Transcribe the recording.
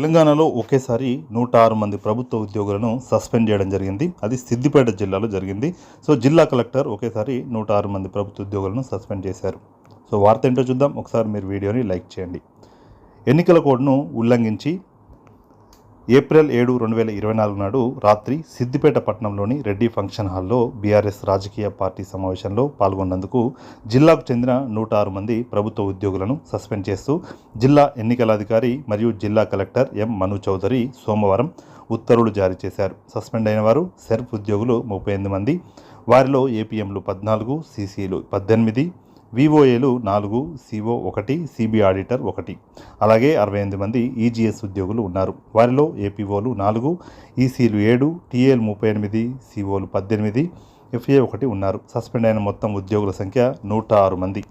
తెలంగాణలో ఒకేసారి నూట ఆరు మంది ప్రభుత్వ ఉద్యోగులను సస్పెండ్ చేయడం జరిగింది. అది సిద్దిపేట జిల్లాలో జరిగింది. సో జిల్లా కలెక్టర్ ఒకేసారి నూట ఆరు మంది ప్రభుత్వ ఉద్యోగులను సస్పెండ్ చేశారు. సో వార్త ఏంటో చూద్దాం. ఒకసారి మీరు వీడియోని లైక్ చేయండి. ఎన్నికల కోడ్ను ఉల్లంఘించి ఏప్రిల్ ఏడు రెండు వేల ఇరవై నాలుగు నాడు రాత్రి సిద్దిపేట పట్టణంలోని రెడ్డి ఫంక్షన్ హాల్లో బీఆర్ఎస్ రాజకీయ పార్టీ సమావేశంలో పాల్గొన్నందుకు జిల్లాకు చెందిన నూట ఆరు మంది ప్రభుత్వ ఉద్యోగులను సస్పెండ్ చేస్తూ జిల్లా ఎన్నికల అధికారి మరియు జిల్లా కలెక్టర్ ఎం మను చౌదరి సోమవారం ఉత్తర్వులు జారీ చేశారు. సస్పెండ్ అయిన వారు సెర్ఫ్ ఉద్యోగులు ముప్పై ఎనిమిది మంది వారిలో ఏపీఎంలు పద్నాలుగు సీసీలు పద్దెనిమిది వివోఏలు నాలుగు సిఓ ఒకటి సిబి ఆడిటర్ ఒకటి. అలాగే అరవై ఎనిమిది మంది ఈజీఎస్ ఉద్యోగులు ఉన్నారు. వారిలో ఏపీఓలు నాలుగు ఈసీలు ఏడు టీఏలు ముప్పై ఎనిమిది సిఓలు పద్దెనిమిది ఎఫ్ఏ ఒకటి ఉన్నారు. సస్పెండ్ అయిన మొత్తం ఉద్యోగుల సంఖ్య నూట ఆరు మంది.